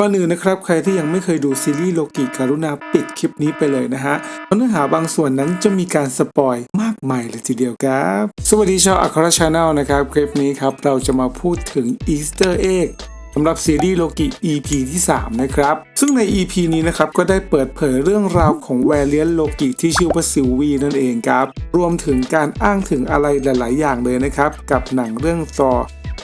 ก่อนอื่นนะครับใครที่ยังไม่เคยดูซีรีส์โลกิการุณาปิดคลิปนี้ไปเลยนะฮะเพราะเนื้อหาบางส่วนนั้นจะมีการสปอยมากมายเลยทีเดียวครับ สวัสดีชาวอัครชาแนลนะครับ คลิปนี้ครับเราจะมาพูดถึงอีสเตอร์เอ็กสำหรับซีรีส์โลกิ EP ที่ 3 นะครับ ซึ่งใน EP นี้นะครับ ก็ได้เปิดเผยเรื่องราวของแวรเลียนโลกิที่ชื่อว่าซิลวีนั่นเองครับ รวมถึงการอ้างถึงอะไรหลาย ๆ อย่างเลยนะครับ กับหนังเรื่องซอ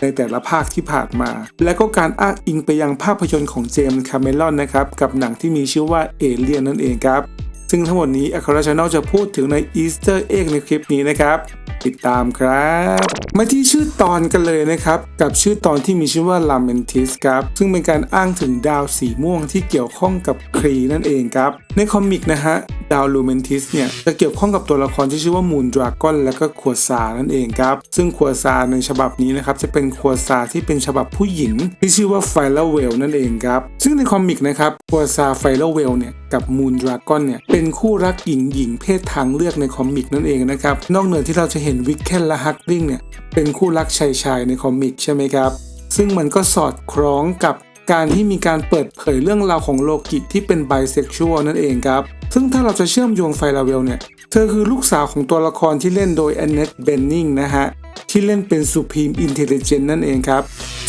ในแต่ละภาคที่ผ่านมา และก็การอ้างอิงไปยังภาพยนตร์ของเจมส์คาเมรอนนะครับกับหนังที่มีชื่อว่าเอเลียนนั่นเองครับซึ่งทั้งหมดนี้อัคราชาแนลจะพูดถึงในอีสเตอร์เอ็กในคลิปนี้นะครับ ติดตามครับ มาที่ชื่อตอนกันเลยนะครับ กับชื่อตอนที่มีชื่อว่า Lamentis ครับซึ่งเป็นการอ้างถึงดาวสีม่วงที่เกี่ยวข้องกับครีนั่นเองครับ ในคอมิกนะฮะดาวลูเมนทิสเนี่ยจะเกี่ยวข้องกับตัวละครที่ชื่อว่ามูนดราก้อนและก็ควซานั่นเองครับ ซึ่งควซาในฉบับนี้นะครับจะเป็นควซาที่เป็นฉบับผู้หญิง ที่ชื่อว่าไฟลเวลนั่นเองครับ ซึ่งในคอมิกนะครับควซาไฟลเวลเนี่ย กับมูนดราก้อนเนี่ยเป็นคู่รักหญิงหญิงเพศทางเลือกในคอมิกนั่นเองนะครับ นอกเหนือที่เราจะเห็นวิกเคนและฮักริงเนี่ยเป็นคู่รักชายชายในคอมิกใช่ไหมครับ ซึ่งมันก็สอดคล้องกับการที่มีการเปิดเผยเรื่องราวของโลกิที่เป็นไบเซ็กชวลนั่นเองครับ ซึ่งถ้าเราจะเชื่อมโยงไฟลาเวลเนี่ย เธอคือลูกสาวของตัวละครที่เล่นโดยแอนเนตเบนนิงนะฮะ ที่เล่นเป็น Supreme Intelligence นั่นเองครับ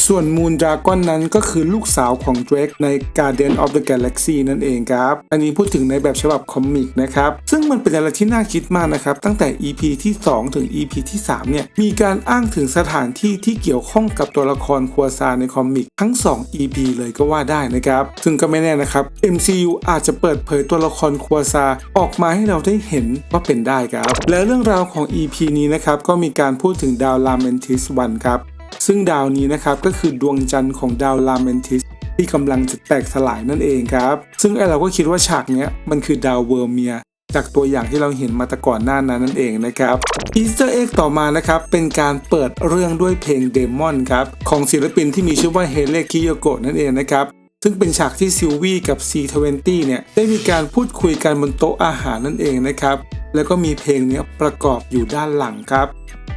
ส่วนมูนดราก้อนนั้นก็คือลูกสาวของ Drake ใน Guardian of the Galaxy นั่นเองครับ อันนี้พูดถึงในแบบฉบับคอมิกนะครับ ซึ่งมันเป็นอะไรที่น่าคิดมากนะครับ ตั้งแต่ EP ที่ 2 ถึง EP ที่ 3 เนี่ย มีการอ้างถึงสถานที่ที่เกี่ยวข้องกับตัวละครควซาในคอมิกทั้ง 2 EP เลยก็ว่าได้นะครับ ซึ่งก็ไม่แน่นะครับ MCU อาจจะเปิดเผยตัวละครควซาออกมาให้เราได้เห็นว่าเป็นได้ครับ และเรื่องราวของ EP นี้นะครับก็มีการพูดถึงดาวลาเมนทิสวันครับ ซึ่งดาวนี้นะครับก็คือดวงจันทร์ของดาวลาเมนทิสที่กำลังจะแตกสลายนั่นเองครับ ซึ่งไอเราก็คิดว่าฉากนี้มันคือดาวเวอร์เมียจากตัวอย่างที่เราเห็นมาแต่ก่อนหน้านั้นนั่นเองนะครับอีสเตอร์เอ็กต่อมานะครับ เป็นการเปิดเรื่องด้วยเพลงเดมอนครับ ของศิลปินที่มีชื่อว่าเฮเลคิโยโกะนั่นเองนะครับ ซึ่งเป็นฉากที่ซิลวี่กับ C20 เนี่ยได้มีการพูดคุยกันบนโต๊ะอาหารนั่นเองนะครับ แล้วก็มีเพลงเนี้ยประกอบอยู่ด้านหลังครับ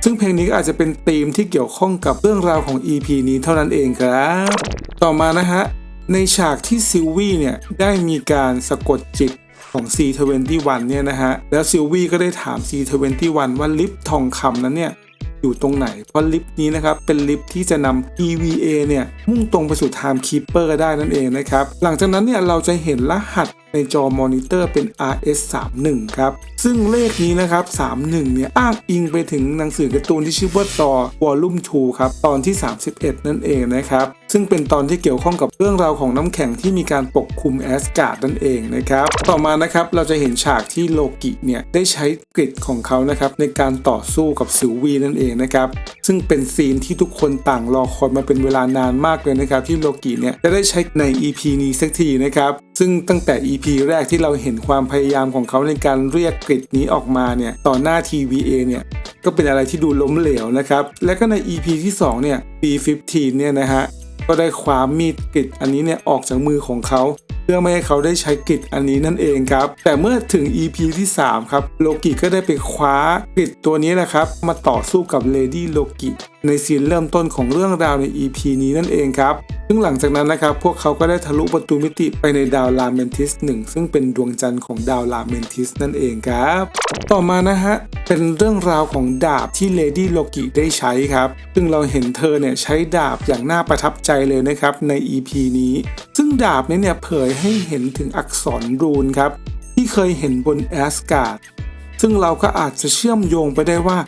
ซึ่งเพลงนี้ก็อาจจะเป็นธีมที่เกี่ยวข้องกับเรื่องราวของ EP นี้เท่านั้นเองครับ ต่อมานะฮะในฉากที่ซิลวี่เนี่ยได้มีการสะกดจิตของ C21 เนี่ยนะฮะ แล้วซิลวี่ก็ได้ถาม C21 ว่าลิฟทองคำนั้นเนี่ย อยู่ตรงไหน เพราะลิฟต์นี้นะครับเป็นลิฟต์ที่จะนำ EVA เนี่ยมุ่งตรงไปสู่ Time Keeper ได้นั่นเองนะครับหลังจากนั้นเนี่ยเราจะเห็นรหัส ในจอมอนิเตอร์เป็น RS31 ครับ ซึ่งเลขนี้นะครับ 31 เนี่ย อ้างอิงไปถึงหนังสือการ์ตูนที่ชื่อว่าต่อวอลลุ่ม2ครับ ตอนที่ 31 นั่นเองนะครับ ซึ่งเป็นตอนที่เกี่ยวข้องกับเรื่องราวของน้ำแข็งที่มีการปกคลุมแอสการ์ดนั่นเองนะครับ ต่อมานะครับเราจะเห็นฉากที่โลกิเนี่ยได้ใช้กริดของเขานะครับในการต่อสู้กับซิลวีนั่นเองนะครับ ซึ่งเป็นซีนที่ทุกคนต่างรอคอยมาเป็นเวลานานมากเลยนะครับที่โลกิเนี่ยจะได้ใช้ใน EP นี้สักทีนะครับซึ่งตั้งแต่ EP แรกที่เราเห็นความพยายามของเขาในการเรียกกริดนี้ออกมาเนี่ยต่อหน้า TVA เนี่ยก็เป็นอะไรที่ดูล้มเหลวนะครับ และก็ใน EP ที่2เนี่ย B15 เนี่ยนะฮะก็ได้คว้ามีดกริดอันนี้เนี่ยออกจากมือของเขา เพื่อไม่ให้เขาได้ใช้กริดอันนี้นั่นเองครับ แต่เมื่อถึง EP ที่ 3 ครับ โลกิก็ได้ไปคว้ากริดตัวนี้นะครับ มาต่อสู้กับเลดี้โลกิในซีนเริ่มต้นของเรื่องราวใน EP นี้นั่นเองครับซึ่งหลังจากนั้นนะครับ พวกเขาก็ได้ทะลุประตูมิติไปในดาวลาเมนทิสหนึ่งซึ่งเป็นดวงจันทร์ของดาวลาเมนทิสนั่นเองครับ ต่อมานะฮะ เป็นเรื่องราวของดาบที่เลดี้โลกิได้ใช้ครับ ซึ่งเราเห็นเธอเนี่ยใช้ดาบอย่างน่าประทับใจเลยนะครับใน EP นี้ ซึ่งดาบนี้เนี่ยเผยให้เห็นถึงอักษรรูนครับ ที่เคยเห็นบนแอสการ์ดซึ่งเราก็อาจจะเชื่อมโยงไปได้ว่า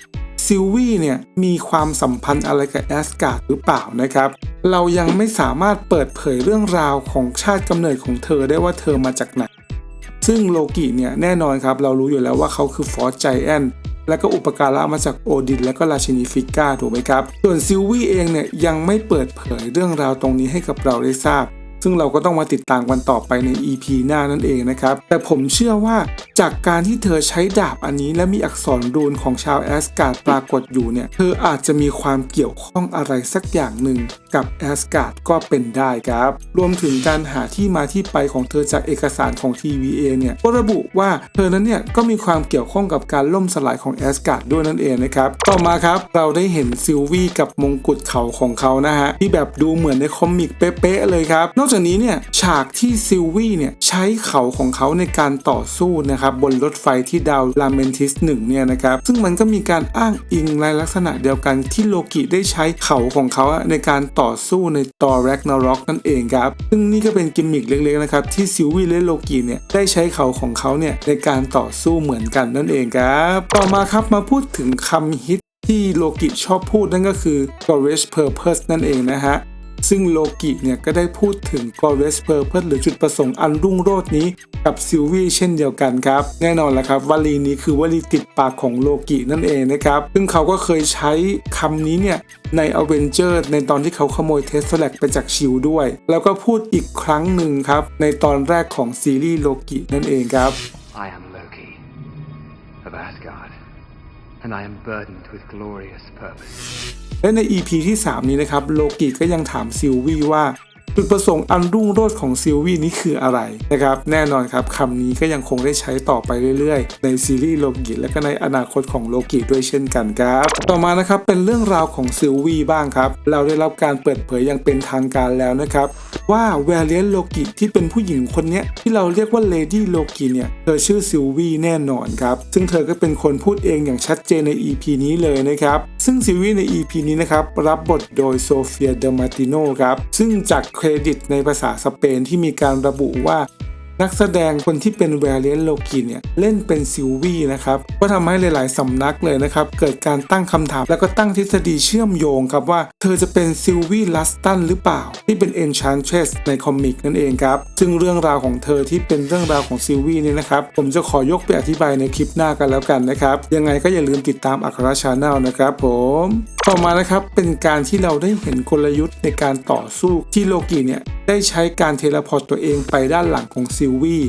ซิลวี่เนี่ยมีความสัมพันธ์อะไรกับแอสการ์ดหรือเปล่านะครับ เรายังไม่สามารถเปิดเผยเรื่องราวของชาติกำเนิดของเธอได้ว่าเธอมาจากไหน ซึ่งโลกิเนี่ยแน่นอนครับเรารู้อยู่แล้วว่าเขาคือฟอร์ใจแอนและก็อุปการะมาจากโอดิน และก็ราชินีฟิก้าถูกไหมครับ ส่วนซิลวี่เองเนี่ยยังไม่เปิดเผยเรื่องราวตรงนี้ให้กับเราได้ทราบ ซึ่งเราก็ต้องมาติดตามกันต่อไปใน EP หน้านั่นเองนะครับ แต่ผมเชื่อว่าจากการที่เธอใช้ดาบอันนี้และมีอักษรรูนของชาวแอสการ์ดปรากฏอยู่เนี่ย เธออาจจะมีความเกี่ยวข้องอะไรสักอย่างหนึ่ง กับแอสการ์ดก็เป็นได้ครับ รวมถึงการหาที่มาที่ไปของเธอจากเอกสารของ TVA เนี่ยก็ระบุว่าเธอนั้นเนี่ยก็มีความเกี่ยวข้องกับการล่มสลายของแอสการ์ดด้วยนั่นเองนะครับ ต่อมาครับเราได้เห็นซิลวี่กับมงกุฎเขาของเขานะฮะที่แบบดูเหมือนในคอมิกเป๊ะๆเลยครับ นอกจากนี้เนี่ยฉากที่ซิลวี่เนี่ยใช้เขาของเขาในการต่อสู้นะครับบนรถไฟที่ดาวลาเมนทิสหนึ่งเนี่ยนะครับซึ่งมันก็มีการอ้างอิงในลักษณะเดียวกันที่โลกิได้ใช้เขาของเขาในการต่อ่อสู้ในตอแร็กนาร็อกนั่นเองครับ ซึ่งนี่ก็เป็นกิมมิคเล็กๆนะครับที่ซิลวีและโลกีเนี่ยได้ใช้เขาของเขาเนี่ยในการต่อสู้เหมือนกันนั่นเองครับ ต่อมาครับมาพูดถึงคำฮิตที่โลกิชอบพูดนั่นก็คือ g o r e s purpose นั่นเองนะฮะ ซึ่งโลกิเนี่ยก็ได้พูดถึง g o r e s purpose หรือจุดประสงค์อันรุ่งโรจน์นี้กับซิลวี่เช่นเดียวกันครับ แน่นอนแหละครับวลีนี้คือวลีติดปากของโลกินั่นเองนะครับ ซึ่งเขาก็เคยใช้คำนี้เนี่ยใน a v e n g e r ในตอนที่เขาขโมยเทสแลกไปจากชิวด้วย แล้วก็พูดอีกครั้งหนึ่งครับ ในตอนแรกของซีรีส์โลกินั่นเองครับ I am Loki of Asgard, and I am burdened with glorious purpose. และใน EP ที่ 3 นี้นะครับ โลกิก็ยังถามซิลวี่ว่า จุดประสงค์อันรุ่งโรจน์ของซิลวี่นี้คืออะไรนะครับแน่นอนครับคำนี้ก็ยังคงได้ใช้ต่อไปเรื่อยๆ ในซีรีส์โลกิและก็ในอนาคตของโลกิด้วยเช่นกันครับ ต่อมานะครับเป็นเรื่องราวของซิลวี่บ้างครับ เราได้รับการเปิดเผยอย่างเป็นทางการแล้วนะครับว่าแวรเลียนโลกิที่เป็นผู้หญิงคนนี้ที่เราเรียกว่าเลดี้โลกิเนี่ยเธอชื่อซิลวี่แน่นอนครับซึ่งเธอก็เป็นคนพูดเองอย่างชัดเจนใน EP นี้เลยนะครับซึ่งซิลวี่ใน EP นี้นะครับรับบทโดยโซเฟียเดมาติโนครับซึ่งจากเครดิตในภาษาสเปนที่มีการระบุว่า นักแสดงคนที่เป็นแวรเลนโลกิเนี่ยเล่นเป็นซิลวี่นะครับก็ทำให้หลาย ๆสำนักเลยนะครับ เกิดการตั้งคำถาม แล้วก็ตั้งทฤษฎีเชื่อมโยงครับว่า เธอจะเป็นซิลวี่ลัสตันหรือเปล่า ที่เป็น Enchantress ในคอมิกนั่นเองครับซึ่งเรื่องราวของเธอที่เป็นเรื่องราวของซิลวี่เนี่ยนะครับผมจะขอยกไปอธิบายในคลิปหน้ากันแล้วกันนะครับยังไงก็อย่าลืมติดตามอัครชาแนลนะครับผม ต่อมานะครับเป็นการที่เราได้เห็นกลยุทธ์ในการต่อสู้ที่โลกิเนี่ยได้ใช้การเทเลพอร์ตตัวเองไปด้านหลังของซิลวี่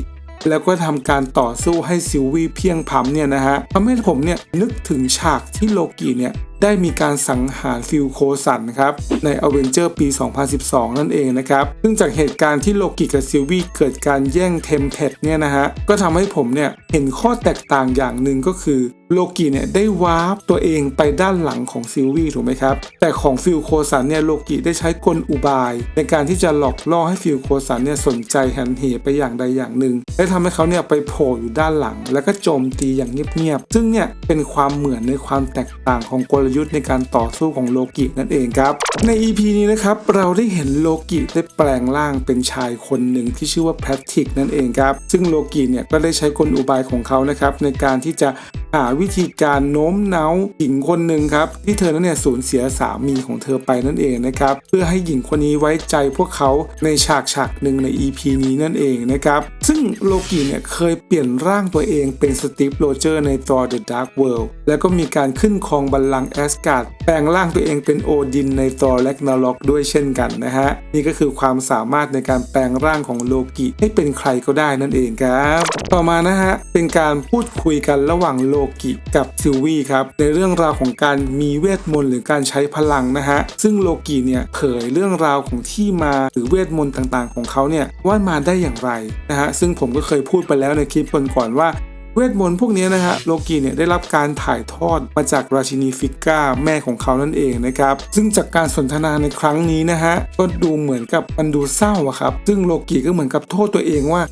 แล้วก็ทำการต่อสู้ให้ซิลวี่เพียงพำเนี่ยนะฮะทำให้ผมเนี่ยนึกถึงฉากที่โลกิเนี่ย ได้มีการสังหารฟิลโคสันครับใน a v e n g e r ปี 2012 นั่นเองนะครับ ซึ่งจากเหตุการณ์ที่โลกิกับซิลวี่เกิดการแย่งเทมเพลตเนี่ยนะฮะ ก็ทำให้ผมเนี่ยเห็นข้อแตกต่างอย่างหนึ่งก็คือโลกิเนี่ยได้วาร์ปตัวเองไปด้านหลังของซิลวี่ถูกไหมครับ แต่ของฟิลโคสันเนี่ยโลกิได้ใช้กลอุบาย ในการที่จะหลอกล่อให้ฟิลโคสันเนี่ยสนใจหันเหไปอย่างใดอย่างหนึ่งและทำให้เขาเนี่ยไปโผล่อยู่ด้านหลัง แล้วก็โจมตีอย่างเงียบๆซึ่งเนี่ยเป็นความเหมือนในความแตกต่างของกลยุทธ์ในการต่อสู้ของโลกินั่นเองครับ ใน EP นี้นะครับเราได้เห็นโลกิได้แปลงร่างเป็นชายคนหนึ่งที่ชื่อว่าแพทริกนั่นเองครับ ซึ่งโลกิเนี่ยก็ได้ใช้กลอุบายของเขานะครับในการที่จะ หาวิธีการโน้มน้าวหญิงคนหนึ่งครับที่เธอนั้นเนี่ยสูญเสียสามีของเธอไปนั่นเองนะครับเพื่อให้หญิงคนนี้ไว้ใจพวกเขาในฉากฉากหนึ่งใน EP นี้นั่นเองนะครับซึ่งโลกิเนี่ยเคยเปลี่ยนร่างตัวเองเป็นสตีฟโรเจอร์ใน Thor The Dark World แล้วก็มีการขึ้นครองบัลลังก์แอสการ์ดแปลงร่างตัวเองเป็นโอดินใน Thor Ragnarok ด้วยเช่นกันนะฮะนี่ก็คือความสามารถในการแปลงร่างของโลกิให้เป็นใครก็ได้นั่นเองครับ ต่อมานะฮะเป็นการพูดคุยกันระหว่างโลกิกับซิลวี่ครับในเรื่องราวของการมีเวทมนต์หรือการใช้พลังนะฮะซึ่งโลกิเนี่ยเผยเรื่องราวของที่มาหรือเวทมนต์ต่างๆ ของเขาเนี่ยว่ามาได้อย่างไรนะฮะซึ่งผมก็เคยพูดไปแล้วในคลิปก่อนๆว่าเวทมนต์พวกนี้นะฮะโลกีเนี่ยได้รับการถ่ายทอดมาจากราชินีฟิก้าแม่ของเขานั่นเองนะครับซึ่งจากการสนทนาในครั้งนี้นะฮะก็ดูเหมือนกับมันดูเศร้าอะครับซึ่งโลกีก็เหมือนกับโทษตัวเองว่า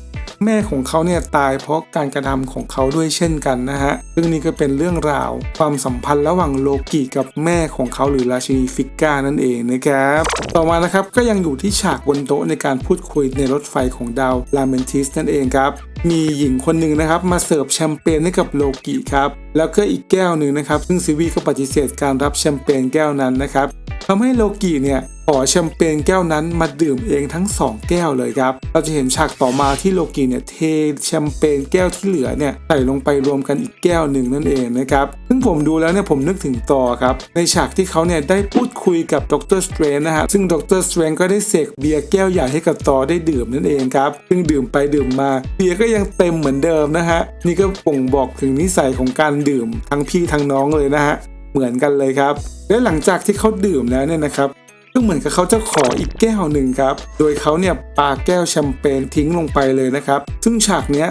แม่ของเขาเนี่ยตายเพราะการกระทำของเขาด้วยเช่นกันนะฮะซึ่งนี่ก็เป็นเรื่องราว ความสัมพันธ์ระหว่างโลกิกับแม่ของเขาหรือราชินีฟิก้านั่นเองนะครับ ต่อมานะครับก็ยังอยู่ที่ฉากบนโต๊ะในการพูดคุยในรถไฟของดาวลาเมนทิสนั่นเองครับมีหญิงคนหนึ่งนะครับมาเสิร์ฟแชมเปญให้กับโลกิครับแล้วก็อีกแก้วหนึ่งนะครับซึ่งซิวีก็ปฏิเสธการรับแชมเปญแก้วนั้นนะครับทำให้โลกิเนี่ย ขอแชมเปญแก้วนั้นมาดื่มเองทั้ง 2 แก้วเลยครับ เราจะเห็นฉากต่อมาที่โลกิเนี่ยเทแชมเปญแก้วที่เหลือเนี่ยใส่ลงไปรวมกันอีกแก้วหนึ่งนั่นเองนะครับ ซึ่งผมดูแล้วเนี่ยผมนึกถึงต่อครับ ในฉากที่เขาเนี่ยได้พูดคุยกับดรสเตรนนะฮะ ซึ่งดรสเตรนก็ได้เสกเบียร์แก้วใหญ่ให้กับต่อได้ดื่มนั่นเองครับ ซึ่งดื่มไปดื่มมา เบียร์ก็ยังเต็มเหมือนเดิมนะฮะ นี่ก็บ่งบอกถึงนิสัยของการดื่มทั้งพี่ทั้งน้องเลยนะฮะ เหมือนกันเลยครับและหลังจากที่เขาดื่มแล้วเนี่ยนะครับ กก็เหมือนกับเขาจะขออีกแก้วหนึ่งครับ โดยเขาเนี่ยปาแก้วแชมเปญทิ้งลงไปเลยนะครับ ซึ่งฉากเนี้ย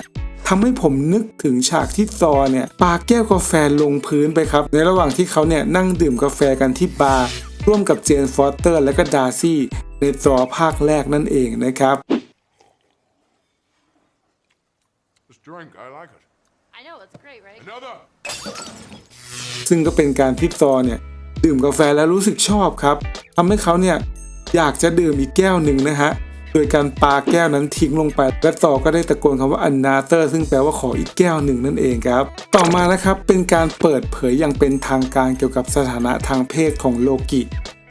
ทำให้ผมนึกถึงฉากที่ซอเนี่ยปาแก้วกาแฟลงพื้นไปครับ ในระหว่างที่เขาเนี่ยนั่งดื่มกาแฟกันที่บาร์ร่วมกับเจนฟอสเตอร์และก็ดาร์ซี่ ในซอภาคแรกนั่นเองนะครับ This drink, I like it. I know, it's great, right? Another. ซึ่งก็เป็นการที่ซอเนี่ย ดื่มกาแฟแล้วรู้สึกชอบครับ ทำให้เขาเนี่ยอยากจะดื่มอีกแก้วหนึ่งนะฮะโดยการปาแก้วนั้นทิ้งลงไป และซอก็ได้ตะโกนคำว่า another ซึ่งแปลว่าขออีกแก้วหนึ่งนั่นเองครับ ต่อมานะครับเป็นการเปิดเผยอย่างเป็นทางการเกี่ยวกับสถานะทางเพศของโลกิ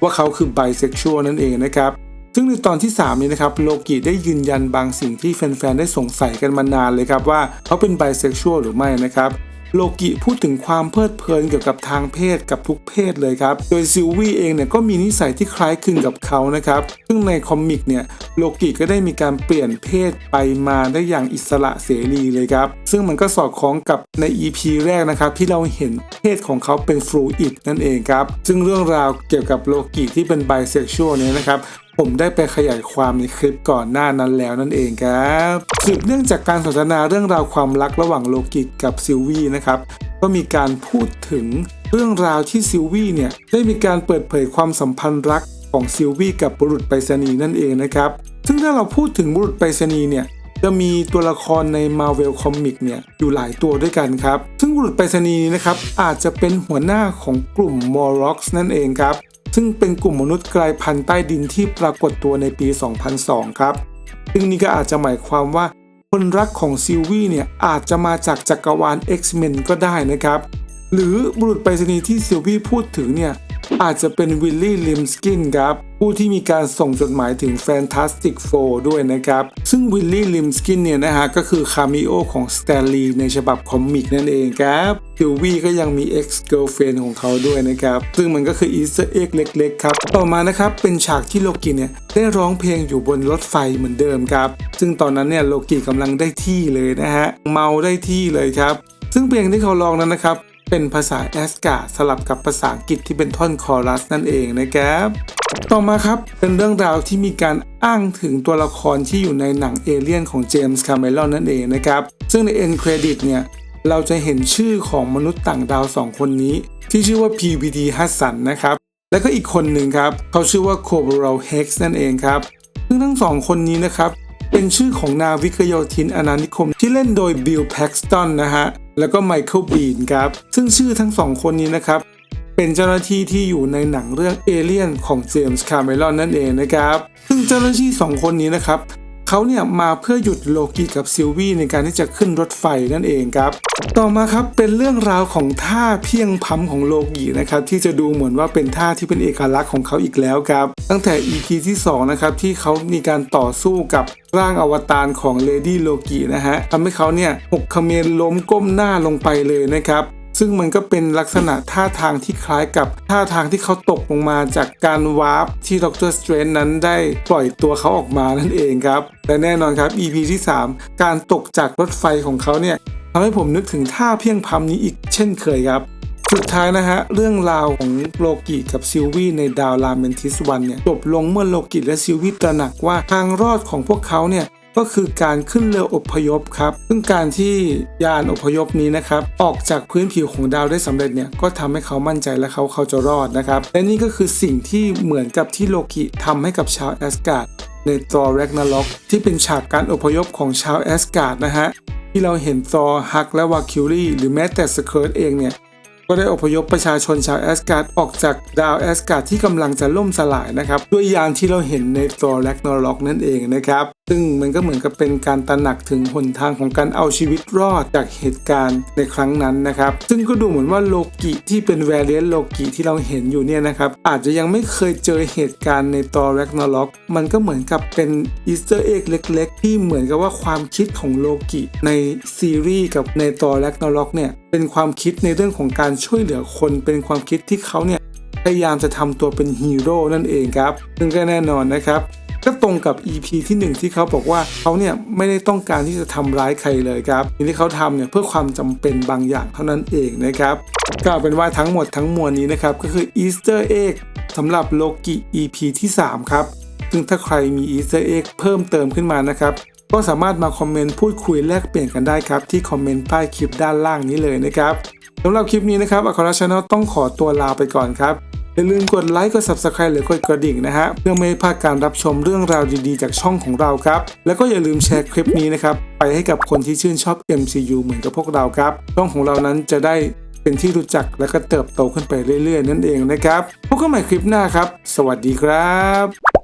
ว่าเขาคือไบเซ็กชวลนั่นเองนะครับ ซึ่งในตอนที่ 3 นี้นะครับโลกิได้ยืนยันบางสิ่งที่แฟนๆได้สงสัยกันมานานเลยครับว่าเขาเป็นไบเซ็กชวลหรือไม่นะครับ โลกิพูดถึงความเพลิดเพลินเกี่ยวกับทางเพศกับทุกเพศเลยครับ โดยซิลวี่เองเนี่ยก็มีนิสัยที่คล้ายคลึงกับเขานะครับ ซึ่งในคอมิกเนี่ยโลกิก็ได้มีการเปลี่ยนเพศไปมาได้อย่างอิสระเสรีเลยครับ ซึ่งมันก็สอดคล้องกับใน EP แรกนะครับ ที่เราเห็นเพศของเขาเป็นฟลูอิดนั่นเองครับ ซึ่งเรื่องราวเกี่ยวกับโลกิที่เป็นไบเซ็กชวลเนี่ยนะครับ ผมได้ไปขยายความในคลิปก่อนหน้านั้นแล้วนั่นเองครับสืบเนื่องจากการสนทนาเรื่องราวความรักระหว่างโลกิกับซิลวี่นะครับ ก็มีการพูดถึงเรื่องราวที่ซิลวี่เนี่ยได้มีการเปิดเผยความสัมพันธ์รักของซิลวี่กับบุรุษไปรษณีย์นั่นเองนะครับ ซึ่งถ้าเราพูดถึงบุรุษไปรษณีย์เนี่ยจะมีตัวละครใน Marvel Comic เนี่ยอยู่หลายตัวด้วยกันครับ ซึ่งบุรุษไปรษณีย์นะครับอาจจะเป็นหัวหน้าของกลุ่ม m o r o x นั่นเองครับ ซึ่งเป็นกลุ่มมนุษย์กลายพันธุ์ใต้ดินที่ปรากฏตัวในปี 2002 ครับ ซึ่งนี่ก็อาจจะหมายความว่า คนรักของซิลวี่เนี่ยอาจจะมาจากจักรวาล X-Men ก็ได้นะครับ หรือบุรุษไปรษณีย์ที่ซิลวี่พูดถึงเนี่ย อาจจะเป็นวิลลี่ลิมสกินครับ ผู้ที่มีการส่งจดหมายถึง Fantastic Four ด้วยนะครับ ซึ่งวิลลี่ลิมสกินเนี่ยนะฮะ ก็คือคาเมโอของสแตนลีย์ในฉบับคอมิกนั่นเองครับซิลวี่ก็ยังมี ex girlfriend ของเขาด้วยนะครับ ซึ่งมันก็คืออีสเตอร์เอ็กเล็กๆครับ ต่อมานะครับ เป็นฉากที่โลกิเนี่ย ได้ร้องเพลงอยู่บนรถไฟเหมือนเดิมครับ ซึ่งตอนนั้นเนี่ยโลกิกำลังได้ที่เลยนะฮะเมาได้ที่เลยครับซึ่งเพลงที่เขาร้องนั้นนะครับ เป็นภาษาแอสการ์ดสลับกับภาษาอังกฤษที่เป็นท่อนคอรัสนั่นเองนะครับ ต่อมาครับเป็นเรื่องราวที่มีการอ้างถึงตัวละครที่อยู่ในหนังเอเลี่ยนของเจมส์คาเมรอนนั่นเองนะครับ ซึ่งในเอ็นเครดิตเนี่ยเราจะเห็นชื่อของมนุษย์ต่างดาวสองคนนี้ ที่ชื่อว่า PVD ฮัสสันนะครับ แล้วก็อีกคนหนึ่งครับ เขาชื่อว่าโคบร l เฮกซ์นั่นเองครับ ซึ่งทั้งสองคนนี้นะครับ เป็นชื่อของนาวิกโยธินอาณานิคมที่เล่นโดยบิลแพ็กสตันนะฮะ แล้วก็ไมเคิลบีนครับ ซึ่งชื่อทั้งสองคนนี้นะครับ เป็นเจ้าหน้าที่ที่อยู่ในหนังเรื่องเอเลียนของเจมส์คาเมรอนนั่นเองนะครับ ซึ่งเจ้าหน้าที่สองคนนี้นะครับ เขาเนี่ยมาเพื่อหยุดโลกิกับซิลวี่ในการที่จะขึ้นรถไฟนั่นเองครับ ต่อมาครับเป็นเรื่องราวของท่าเพียงพัมของโลกินะครับที่จะดูเหมือนว่าเป็นท่าที่เป็นเอกลักษณ์ของเขาอีกแล้วครับ ตั้งแต่ EP ที่2นะครับที่เขามีการต่อสู้กับร่างอวตารของเลดี้โลกินะฮะทำให้เขาเนี่ยหกเขมรล้มก้มหน้าลงไปเลยนะครับ ซึ่งมันก็เป็นลักษณะท่าทางที่คล้ายกับท่าทางที่เขาตกลงมาจากการวาร์ปที่ดรสเตรนนั้นได้ปล่อยตัวเขาออกมานั่นเองครับ และแน่นอนครับ EP ที่ 3 การตกจากรถไฟของเขาเนี่ยทำให้ผมนึกถึงท่าเพียงพำนี้อีกเช่นเคยครับสุดท้ายนะฮะ เรื่องราวของโลกิกับซิลวี่ในดาวลาเมนทิสวันเนี่ย จบลงเมื่อโลกิและซิลวี่ตระหนักว่าทางรอดของพวกเขาเนี่ย ก็คือการขึ้นเรืออพยพครับ ซึ่งการที่ยานอพยพนี้นะครับออกจากพื้นผิวของดาวได้สำเร็จเนี่ยก็ทำให้เขามั่นใจและเขาเขาจะรอดนะครับ และนี่ก็คือสิ่งที่เหมือนกับที่โลกิทำให้กับชาวแอสการ์ดในตอร์แรกนาล็อกที่เป็นฉากการอพยพของชาวแอสการ์ดนะฮะที่เราเห็นซอร์ฮักและวาคิวรีหรือแม้แต่สเคิร์ตเองเนี่ยก็ได้อพยพประชาชนชาวแอสการ์ดออกจากดาวแอสการ์ดที่กำลังจะล่มสลายนะครับ ด้วยยานที่เราเห็นในตอร์แรกนอร็อกนั่นเองนะครับซึ่งมันก็เหมือนกับเป็นการตระหนักถึงหนทางของการเอาชีวิตรอดจากเหตุการณ์ในครั้งนั้นนะครับ ซึ่งก็ดูเหมือนว่าโลกิที่เป็นแวร i เ n นโลกิที่เราเห็นอยู่เนี่ยนะครับ อาจจะยังไม่เคยเจอเหตุการณ์ในตอร์แรกนอร็อกมันก็เหมือนกับเป็นอีสเตอร์เอ็กเล็ก ๆ ที่เหมือนกับว่าความคิดของโลกิในซีรีส์กับในตอร์แรกนอร็อกเนี่ยเป็นความคิดในเรื่องของการช่วยเหลือคน เป็นความคิดที่เขาเนี่ยพยายามจะทำตัวเป็นฮีโร่นั่นเองครับซึ่งก็แน่นอนนะครับ ก็ตรงกับ EP ที่หนึ่งที่เขาบอกว่าเขาเนี่ยไม่ได้ต้องการที่จะทำร้ายใครเลยครับสิ่งที่เขาทำเนี่ยเพื่อความจำเป็นบางอย่างเท่านั้นเองนะครับก็เอาเป็นว่าทั้งหมดทั้งมวลนี้นะครับก็คือ Easter Egg สำหรับโลกิ EP ที่ 3 ครับ ซึ่งถ้าใครมี Easter Egg เพิ่มเติมขึ้นมานะครับก็สามารถมาคอมเมนต์พูดคุยแลกเปลี่ยนกันได้ครับ ที่คอมเมนต์ใต้คลิปด้านล่างนี้เลยนะครับสำหรับคลิปนี้นะครับอัครชาแนลต้องขอตัวลาไปก่อนครับ อย่าลืมกดไลค์กด Subscribe หรือกดกระดิ่งนะฮะเพื่อไม่ให้พลาดการรับชมเรื่องราวดีๆ จากช่องของเราครับ แล้วก็อย่าลืมแชร์คลิปนี้นะครับไปให้กับคนที่ชื่นชอบ MCU เหมือนกับพวกเราครับช่องของเรานั้นจะได้เป็นที่รู้จักและก็เติบโตขึ้นไปเรื่อยๆ นั่นเองนะครับพบกันใหม่คลิปหน้าครับ สวัสดีครับ